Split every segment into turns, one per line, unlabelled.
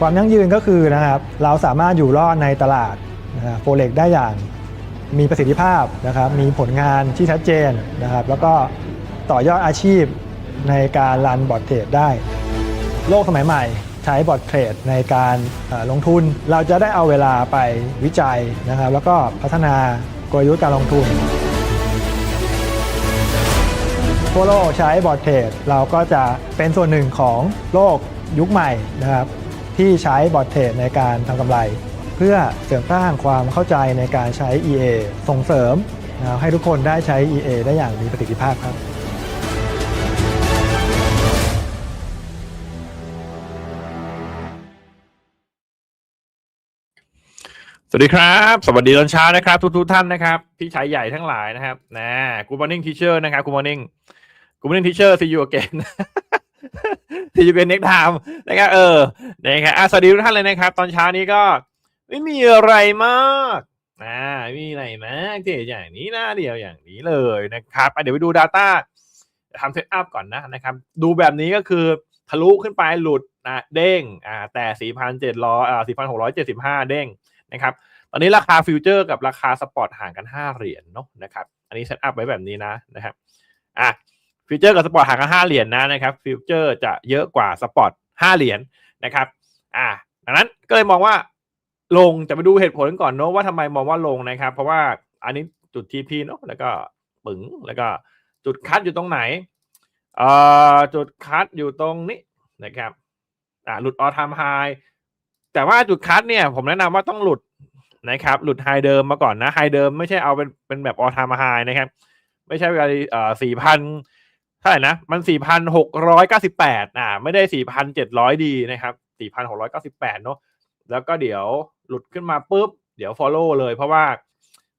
ความยั่งยืนก็คือนะครับเราสามารถอยู่รอดในตลาดโฟเล็กได้อย่างมีประสิทธิภาพนะครับมีผลงานที่ชัดเจนนะครับแล้วก็ต่อยอดอาชีพในการรันบอร์ดเทรดได้ โลกสมัยใหม่ใช้บอร์ดเทรดในการลงทุน เราจะได้เอาเวลาไปวิจัยนะครับแล้วก็พัฒนากลยุทธ์การลงทุนทั่วโลกใช้บอร์ดเทรดเราก็จะเป็นส่วนหนึ่งของโลกยุคใหม่นะครับ ที่ใช้บอร์ดเทรดในการทำกำไร เพื่อเสริมสร้างความเข้าใจในการใช้ EA ส่งเสริมนะให้ทุกคนได้ใช้ EA ได้อย่างมีประสิทธิภาพครับ
สวัสดีครับ สวัสดีตอนเช้านะครับ ทุกทุกท่านนะครับ พี่ชายใหญ่ทั้งหลายนะครับนะกูมอร์นิ่งทีเชอร์นะครับกูมอร์นิ่งกูมอร์นิ่งทีเชอร์ซีอูเกน ซีอูเกนเน็กไทม์นะครับเออนะครับอะสวัสดีทุกท่านเลยนะครับ ตอนเช้านี้ก็ไม่มีอะไรมากอ่ามีอะไรมากที่อย่างนี้นะเดียวอย่างนี้เลยนะครับเดี๋ยวไปดู Data ทำเซตอัพก่อนนะนะครับ ดูแบบนี้ก็คือทะลุขึ้นไปหลุดนะเด้งอ่าแต่ 4,700อ่า4,675 เด้งนะครับ ตอนนี้ราคาฟิวเจอร์กับราคาสปอร์ตห่างกัน 5 เหรียญเนาะนะครับ อันนี้เซตอัพไว้แบบนี้นะนะครับอะ ฟิวเจอร์กับสปอร์ตห่างกัน5เหรียญนะนะครับฟิวเจอร์จะเยอะกว่าสปอร์ต5เหรียญนะครับอะดังนั้นก็เลยมองว่าลงจะไปดูเหตุผลก่อนเนาะว่าทำไมมองว่าลงนะครับ เพราะว่าอันนี้จุด TP เนาะแล้วก็ปึ๋งแล้วก็จุดคัดอยู่ตรงไหนเอ่อจุดคัดอยู่ตรงนี้นะครับอ่าหลุดออทามไฮแต่ว่าจุดคัดเนี่ยผมแนะนำว่าต้องหลุดนะครับ หลุดไฮเดิมมาก่อนนะไฮเดิมไม่ใช่เอาเป็นเป็นแบบออทามไฮนะครับ ไม่ใช่เวลาเอ่อสี่พัน ท่าไหร่นะ มันสี่พันหกร้อยเก้าสิบแปดอ่า ไม่ได้สี่พันเจ็ดร้อยดีนะครับสี่พันหกร้อยเก้าสิบแปดเนาะ แล้วก็เดี๋ยวหลุดขึ้นมาปุ๊บ เดี๋ยว follow เลย เพราะว่า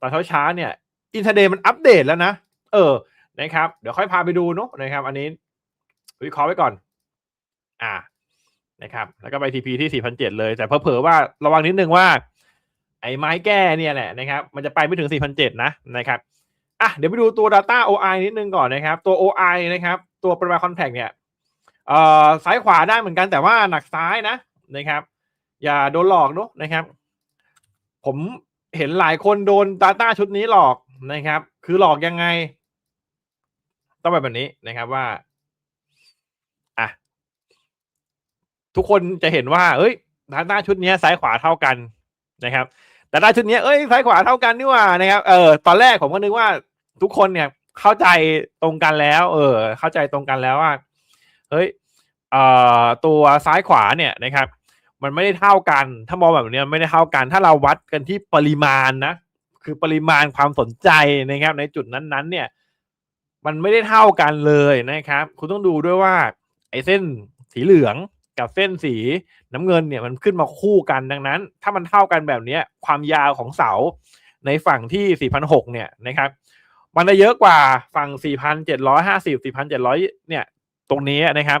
ตอนเช้าช้าๆเนี่ย อินเทอร์เดย์มันอัปเดตแล้วนะ เออ นะครับ เดี๋ยวค่อยพาไปดูเนาะนะครับ อันนี้วิเคราะห์ไว้ก่อน อ่า นะครับ แล้วก็ไป TP ที่ 4,700 เลย แต่เผลอๆว่าระวังนิดนึงว่า ไอ้ไม้แก้เนี่ยแหละนะครับ มันจะไปไม่ถึง 4,700 นะ นะครับ อะเดี๋ยวไปดูตัว Data OI นิดนึงก่อนนะครับ ตัว OI นะครับ ตัวปริมาณคอนแทคเนี่ยเอ่อซ้ายขวาได้เหมือนกันแต่ว่าหนักซ้ายนะนะครับ อย่าโดนหลอกเนอะนะครับ ผมเห็นหลายคนโดน Data ชุดนี้หลอกนะครับ คือหลอกยังไง ต้องแบบนี้นะครับว่าอะทุกคนจะเห็นว่า เอ้ยดาต้าชุดนี้ซ้ายขวาเท่ากันนะครับ แต่ด้ชุดนี้เอ้ยซ้ายขวาเท่ากันนี่ว่านะครับเออตอนแรกผมก็นึกว่าทุกคนเนี่ยเข้าใจตรงกันแล้ว เออ เข้าใจตรงกันแล้วว่าเฮ้ยเอ่อตัวซ้ายขวาเนี่ยนะครับ มันไม่ได้เท่ากัน ถ้ามองแบบนี้ไม่ได้เท่ากัน ถ้าเราวัดกันที่ปริมาณนะคือปริมาณความสนใจนะครับ ในจุดนั้นๆ เนี่ย มันไม่ได้เท่ากันเลยนะครับ คุณต้องดูด้วยว่า ไอ้เส้นสีเหลือง กับเส้นสีน้ำเงินเนี่ยมันขึ้นมาคู่กันดังนั้น ถ้ามันเท่ากันแบบนี้ความยาวของเสาในฝั่งที่4,006เนี่ยนะครับ มันจะเยอะกว่าฝั่ง 4,750 4,700 เนี่ย ตรงนี้นะครับ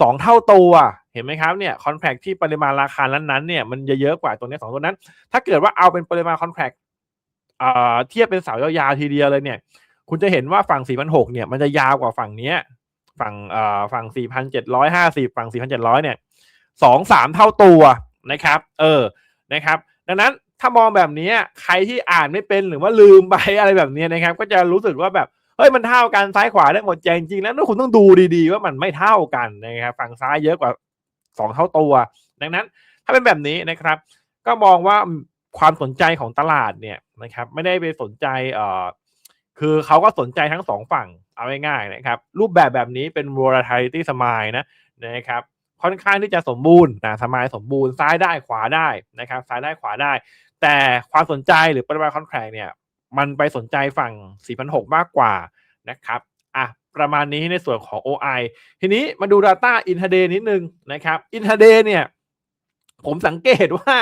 สองเท่าตัวเห็นไหมครับเนี่ยคอนแทคที่ปริมาณราคานั้นๆเนี่ยมันจะเยอะกว่าตรงนี้สองตัวนั้น ถ้าเกิดว่าเอาเป็นปริมาณคอนแทคเอ่อเทียบเป็นเสายาวๆทีเดียวเลยเนี่ย คุณจะเห็นว่าฝั่ง4,006เนี่ยมันจะยาวกว่าฝั่งนี้ ฝั่งเอ่อฝั่ง 4,750 ฝั่ง 4,700 เนี่ยสองสามเท่าตัวนะครับ เออนะครับ ดังนั้นถ้ามองแบบนี้ใครที่อ่านไม่เป็นหรือว่าลืมไปอะไรแบบนี้นะครับ ก็จะรู้สึกว่าแบบเฮ้ยมันเท่ากันซ้ายขวาได้หมดใจจริงๆแล้วคุณต้องดูดีๆ ว่ามันไม่เท่ากันนะครับฝั่งซ้ายเยอะกว่าสองเท่าตัว ดังนั้นถ้าเป็นแบบนี้นะครับ ก็มองว่าความสนใจของตลาดเนี่ยนะครับ ไม่ได้ไปสนใจเอ่อคือเขาก็สนใจทั้งสองฝั่ง เอาง่ายๆนะครับ รูปแบบแบบนี้เป็น volatility smile นะนะครับค่อนข้างที่จะสมบูรณ์นะสมายสมบูรณ์ซ้ายได้ขวาได้นะครับ ซ้ายได้ขวาได้ แต่ความสนใจหรือปริมาณคอนแทคเนี่ย มันไปสนใจฝั่ง 4,600 มากกว่านะครับอะประมาณนี้ในส่วนของ OI ทีนี้มาดู Data intraday นิดนึงนะครับ intraday เนี่ย ผมสังเกตว่า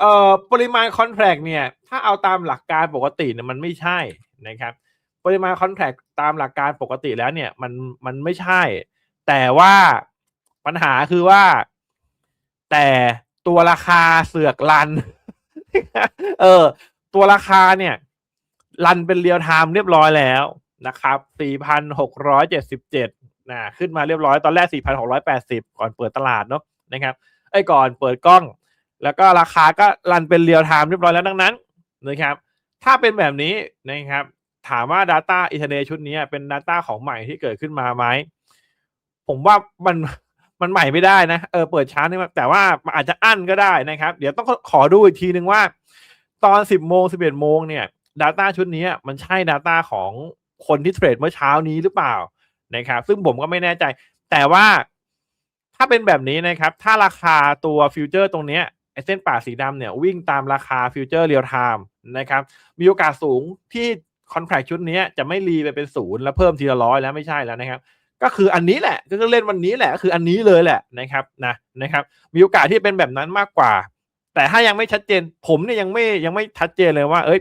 เอ่อปริมาณคอนแทคเนี่ย ถ้าเอาตามหลักการปกติเนี่ยมันไม่ใช่นะครับ ปริมาณคอนแทคตามหลักการปกติแล้วเนี่ย มันมันไม่ใช่ แต่ว่าปัญหาคือว่า แต่ตัวราคาเสือกรัน เออ ตัวราคาเนี่ยรันเป็นเรียลไทม์เรียบร้อยแล้วนะครับ 4,677 นะ ขึ้นมาเรียบร้อย ตอนแรก 4,680 ก่อนเปิดตลาดเนาะ นะครับ ไอ้ก่อนเปิดกล้อง แล้วก็ราคาก็รันเป็นเรียลไทม์เรียบร้อยแล้วดังนั้นนะครับ ถ้าเป็นแบบนี้นะครับ ถามว่า Data i n t e r n e t ชุดนี้เป็น Data ของใหม่ที่เกิดขึ้นมาไหม ผมว่ามันมันใหม่ไม่ได้นะ เออเปิดช้านี่แต่ว่ามันอาจจะอั้นก็ได้นะครับ เดี๋ยวต้องขอดูอีกทีนึงว่า ตอน 10 โมง 11 โมงเนี่ย Data ชุดนี้มันใช่ Data ของคนที่เทรดเมื่อเช้านี้หรือเปล่านะครับ ซึ่งผมก็ไม่แน่ใจ แต่ว่าถ้าเป็นแบบนี้นะครับ ถ้าราคาตัวฟิวเจอร์ตรงนี้ยไอ้เส้นป่าสีดำเนี่ยวิ่งตามราคาฟิวเจอร์เรียลไทม์นะครับ มีโอกาสสูงที่ คอนแท c t ชุดนี้จะไม่รีไปเป็นศูนย์แล้วเพิ่มทีละร้อยแล้วไม่ใช่แล้วนะครับ ก็คืออันนี้แหละก็คือเล่นวันนี้แหละก็คืออันนี้เลยแหละนะครับนะนะครับ มีโอกาสที่เป็นแบบนั้นมากกว่า แต่ถ้ายังไม่ชัดเจน ผมเนี่ยยังไม่ยังไม่ชัดเจนเลยว่า เอ้ย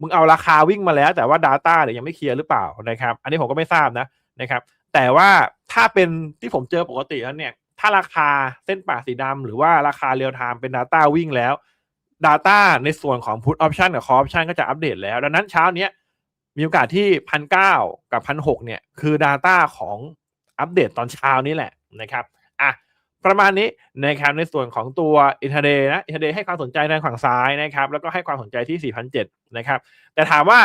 มึงเอาราคาวิ่งมาแล้ว แต่ว่า Data เนี่ยยังไม่เคลียร์หรือเปล่านะครับ อันนี้ผมก็ไม่ทราบนะนะครับ แต่ว่าถ้าเป็นที่ผมเจอปกติแล้วเนี่ยถ้าราคาเส้นป่าสีดำหรือว่าราคาเรียลไทม์เป็น Data วิ่งแล้ว Data ในส่วนของ Put Option กับ Call Option ก็จะอัปเดตแล้ว ดังนั้นเช้าเนี้ย มีโอกาสที่พันเก้ากับพันหกเนี่ย คือ Data ของอัปเดตตอนเช้านี้แหละนะครับอะประมาณนี้นะครับในส่วนของตัว i n t r a d a y นะ i n t r a d a y ให้ความสนใจทางฝั่งซ้ายนะครับ แล้วก็ให้ความสนใจที่4,700นะครับ แต่ถามว่า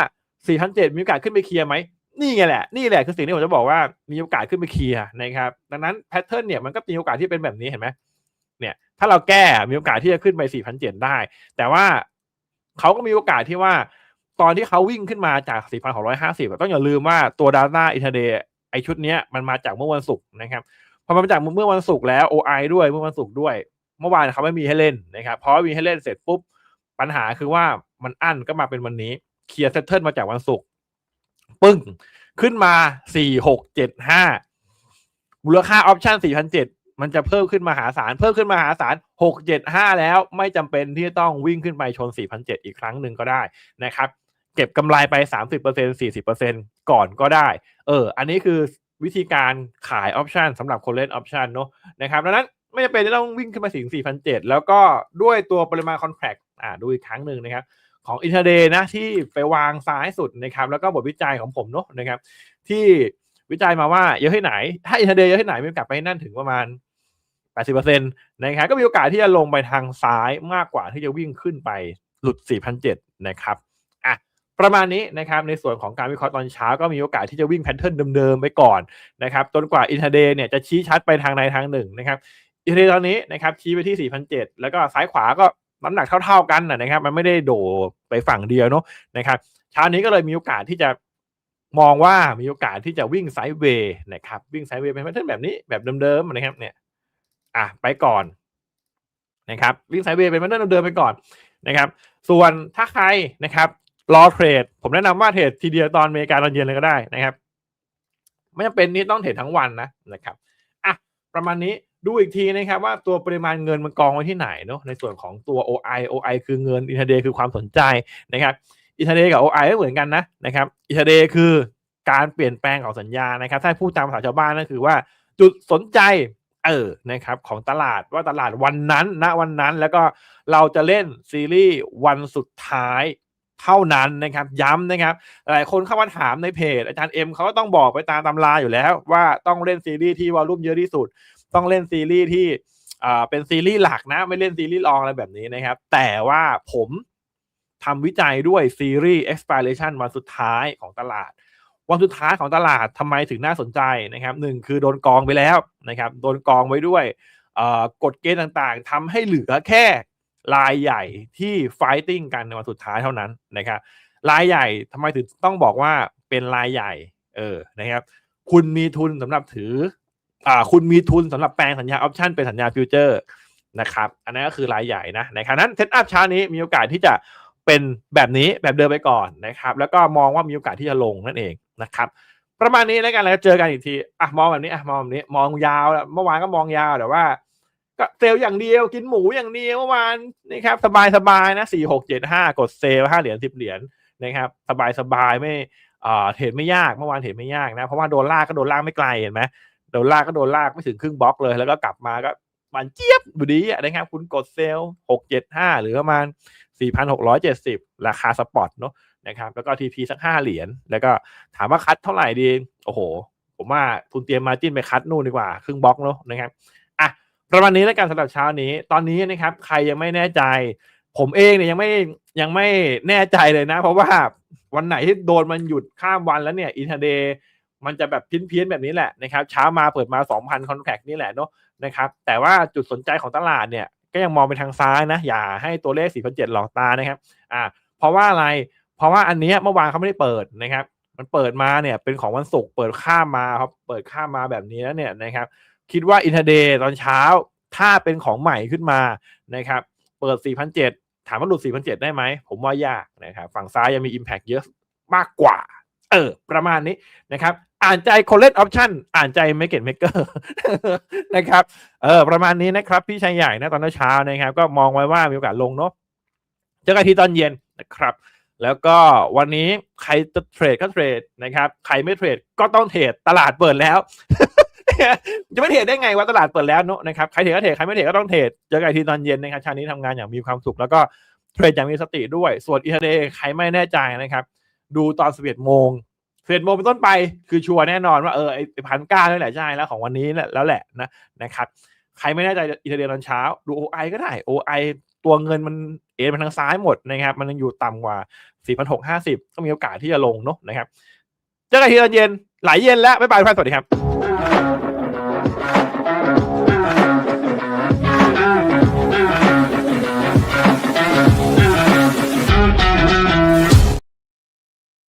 4,700มีโอกาสขึ้นไปเคลียร์ไหมนี่ไงแหละ นี่แหละคือสิ่งที่ผมจะบอกว่ามีโอกาสขึ้นไปเคลียร์นะครับ ดังนั้นแพทเทิร์นเนี่ยมันก็มีโอกาสที่เป็นแบบนี้เห็นไหมเนี่ย ถ้าเราแก้มีโอกาสที่จะขึ้นไป4,700ได้ แต่ว่าเขาก็มีโอกาสที่ว่า ตอนที่เขาวิ่งขึ้นมาจาก4,650ต้องอย่าลืมว่าตัว Data i n t r d a y ไอชุดเนี้ยมันมาจากเมื่อวันศุกร์นะครับพอมันมาจากเมื่อวันศุกร์แล้ว OI ด้วยเมื่อวันศุกร์ด้วย เมื่อวานเขาไม่มีให้เล่นนะครับพราะมีให้เล่นเสร็จปุ๊บปัญหาคือว่ามันอั้นก็มาเป็นวันนี้เคลียร์เซตเทิลมาจากวันศุกร์ปึ้ง ขึ้นมาสี่หกเจ็ดห้ามูลค่าออปชั่นสี่พันเจ็ดมันจะเพิ่มขึ้นมาหาศาลเพิ่มขึ้นมาหาศาลหกเจ็ดห้าแล้วไม่จำเป็นที่จะต้องวิ่งขึ้นไปชนสี่พันเจ็ดอีกครั้งหนึ่งก็ได้นะครับ เก็บกำไรไปสามสิบเปอร์เซ็นสี่สิบเปอร์เซ็นก่อนก็ได้ เออ อันนี้คือวิธีการขายออปชันสำหรับคนเล่นออปชันเนอะนะครับดังนั้นไม่จำเป็นที่ต้องวิ่งขึ้นมาถึง4,007แล้วก็ด้วยตัวปริมาณคอนแทคอ่าดูอีกครั้งหนึ่งนะครับ ของอินเทอร์เดย์นะที่ไปวางซ้ายสุดนะครับ แล้วก็บทวิจัยของผมเนอะนะครับ ที่วิจัยมาว่าเยอะที่ไหน ถ้าอินเทอร์เดย์เยอะที่ไหนมีโอกาสไปนั่นถึงประมาณ 80%นะครับก็มีโอกาสที่จะลงไปทางซ้ายมากกว่าที่จะวิ่งขึ้นไปหลุด4,007นะครับ ประมาณนี้นะครับในส่วนของการวิเคราะห์ตอนเช้าก็มีโอกาสที่จะวิ่งแพทเทิร์นเดิมๆไปก่อนนะครับจนกว่าอินเทอร์เดย์เนี่ยจะชี้ชัดไปทางใดทางหนึ่งนะครับอินเทอร์เดย์ตอนนี้นะครับชี้ไปที่ 4,007 แล้วก็ซ้ายขวาก็น้ำหนักเท่า ๆกันนะครับ มันไม่ได้โดไปฝั่งเดียวเนาะนะครับเช้านี้ก็เลยมีโอกาสที่จะมองว่ามีโอกาสที่จะวิ่งไซด์เวย์นะครับวิ่งไซด์เวย์เป็นแพทเทิร์นแบบนี้แบบเดิมๆนะครับเนี่ยอะไปก่อนนะครับวิ่งไซด์เวย์เป็นแพทเทิร์นเดิมๆไปก่อนนะครับ ส่วนถ้าใครนะครับ รอเทรด ผมแนะนำว่าเทรดทีเดียวตอนอเมริกาตอนเย็นเลยก็ได้นะครับ ไม่จำเป็นนี่ต้องเทรดทั้งวันนะนะครับอะประมาณนี้ดูอีกทีนะครับว่าตัวปริมาณเงินมันกองไว้ที่ไหนเนาะในส่วนของตัว OI OI คือเงินอินเทเดย์คือความสนใจนะครับอินเทเดย์กับ OI ไม่เหมือนกันนะนะครับอินเทเดย์คือการเปลี่ยนแปลงของสัญญานะครับ ถ้าพูดตามภาษาชาวบ้านนั่นคือว่า จุดสนใจเออนะครับของตลาดว่าตลาดวันนั้นณวันนั้นแล้วก็เราจะเล่นซีรีส์วันสุดท้าย เท่านั้นนะครับย้ำนะครับหลายคนเข้ามาถามในเพจ อาจารย์เอ็มเขาก็ต้องบอกไปตามตำราอยู่แล้ว ว่าต้องเล่นซีรีส์ที่วอลลุ่มเยอะที่สุด ต้องเล่นซีรีส์ที่เป็นซีรีส์หลักนะ ไม่เล่นซีรีส์รองอะไรแบบนี้นะครับ แต่ว่าผมทำวิจัยด้วยซีรีส์ expiration วันสุดท้ายของตลาดวันสุดท้ายของตลาดทำไมถึงน่าสนใจนะครับหนึ่งคือโดนกองไปแล้วนะครับโดนกองไว้ด้วยกฎเกณฑ์ต่างๆทำให้เหลือแค่ รายใหญ่ที่ fighting กันในวันสุดท้ายเท่านั้นนะครับรายใหญ่ทำไมถึงต้องบอกว่าเป็นรายใหญ่เออนะครับ คุณมีทุนสำหรับถืออ่าคุณมีทุนสำหรับแปลงสัญญาออปชันเป็นสัญญาฟิวเจอร์นะครับอันนั้นก็คือรายใหญ่นะนะครับนั้นเซตอัพเช้านี้มีโอกาสที่จะเป็นแบบนี้แบบเดิมไปก่อนนะครับ แล้วก็มองว่ามีโอกาสที่จะลงนั่นเองนะครับประมาณนี้แล้วกันแล้วเจอกันอีกทีอะมองแบบนี้อะมองแบบนี้มองยาวเมื่อวานก็มองยาวแต่ว่า ก็เซลล์อย่างเดียวกินหมูอย่างเดียวเมื่อวานนี่ครับสบายสบายนะสี่หกเจ็ดห้ากดเซลล์ห้าเหรียญสิบเหรียญนะครับสบายสบายไม่อ่าเทรดไม่ยากเมื่อวานเทรดไม่ยากนะ เพราะว่าโดนลากก็โดนลากไม่ไกลเห็นไหมโดนลากก็โดนลากไม่ถึงครึ่งบล็อกเลย แล้วก็กลับมาก็มันเจี๊ยบดูดีนะครับ คุณกดเซลล์หกเจ็ดห้าหรือประมาณสี่พันหกร้อยเจ็ดสิบราคาสปอตเนาะนะครับแล้วก็ทีพีสักห้าเหรียญแล้วก็ถามว่าคัดเท่าไหร่ดี โอ้โห ผมว่าทุนเตรียมมาจิ้นไปคัดนู่นดีกว่า ครึ่งบล็อกเนาะนะครับ ประมาณนี้แล้วกันสำหรับเช้านี้ ตอนนี้นะครับ ใครยังไม่แน่ใจ ผมเองเนี่ยยังไม่ยังไม่แน่ใจเลยนะ เพราะว่าวันไหนที่โดนมันหยุดข้ามวันแล้วเนี่ยอินเทเดย์มันจะแบบเพี้ยนๆแบบนี้แหละนะครับเช้ามาเปิดมา 2,000 คอนแทคนี่แหละเนาะนะครับแต่ว่าจุดสนใจของตลาดเนี่ยก็ยังมองไปทางซ้ายนะ อย่าให้ตัวเลข 4,700หลอกตานะครับอ่าเพราะว่าอะไรเพราะว่าอันนี้เมื่อวานเขาไม่ได้เปิดนะครับ มันเปิดมาเนี่ยเป็นของวันศุกร์เปิดข้ามมาครับเปิดข้ามมาแบบนี้แล้วเนี่ยนะครับ คิดว่าอินทเดย์ตอนเช้า ถ้าเป็นของใหม่ขึ้นมานะครับ เปิด4,700ถามว่าหลุด4,700ได้ไหม ผมว่ายากนะครับ ฝั่งซ้ายยังมี Impact เยอะมากกว่า เออ ประมาณนี้นะครับ อ่านใจคนเล่นออปชั่นอ่านใจไม่เก็ตเมกเกอร์นะครับ เออ ประมาณนี้นะครับ พี่ชายใหญ่นะตอนเช้านะครับ ก็มองไว้ว่ามีโอกาสลงเนาะเจอกันทีตอนเย็นนะครับแล้วก็วันนี้ใครจะเทรดก็เทรดนะครับ ใครไม่เทรดก็ต้องเทรดตลาดเปิดแล้ว จะไม่เทรดได้ไงว่าตลาดเปิดแล้วเนอะนะครับใครเทรดก็เทรดใครไม่เทรดก็ต้องเทรดเจอกันอีกทีตอนเย็นนะครับชานี้ทำงานอย่างมีความสุขแล้วก็เทรดอย่างมีสติด้วย ส่วนอีเทเดใครไม่แน่ใจนะครับ ดูตอน11โมง11โมงเป็นต้นไปคือชัวร์แน่นอนว่าเออไอพันเก้านี่แหละใช่แล้วของวันนี้แล้วแหละนะนะครับใครไม่แน่ใจอีเทเดตอนเช้า ดู OI ก็ได้ OI ตัวเงินมันเอ็นไปทางซ้ายหมดนะครับ มันยังอยู่ต่ำกว่า 4,650 ก็มีโอกาสที่จะลงเนอะนะครับ เจอกันทีตอนเย็น หลายเย็นแล้ว บ๊ายบายทุกท่านสวัสดีครับ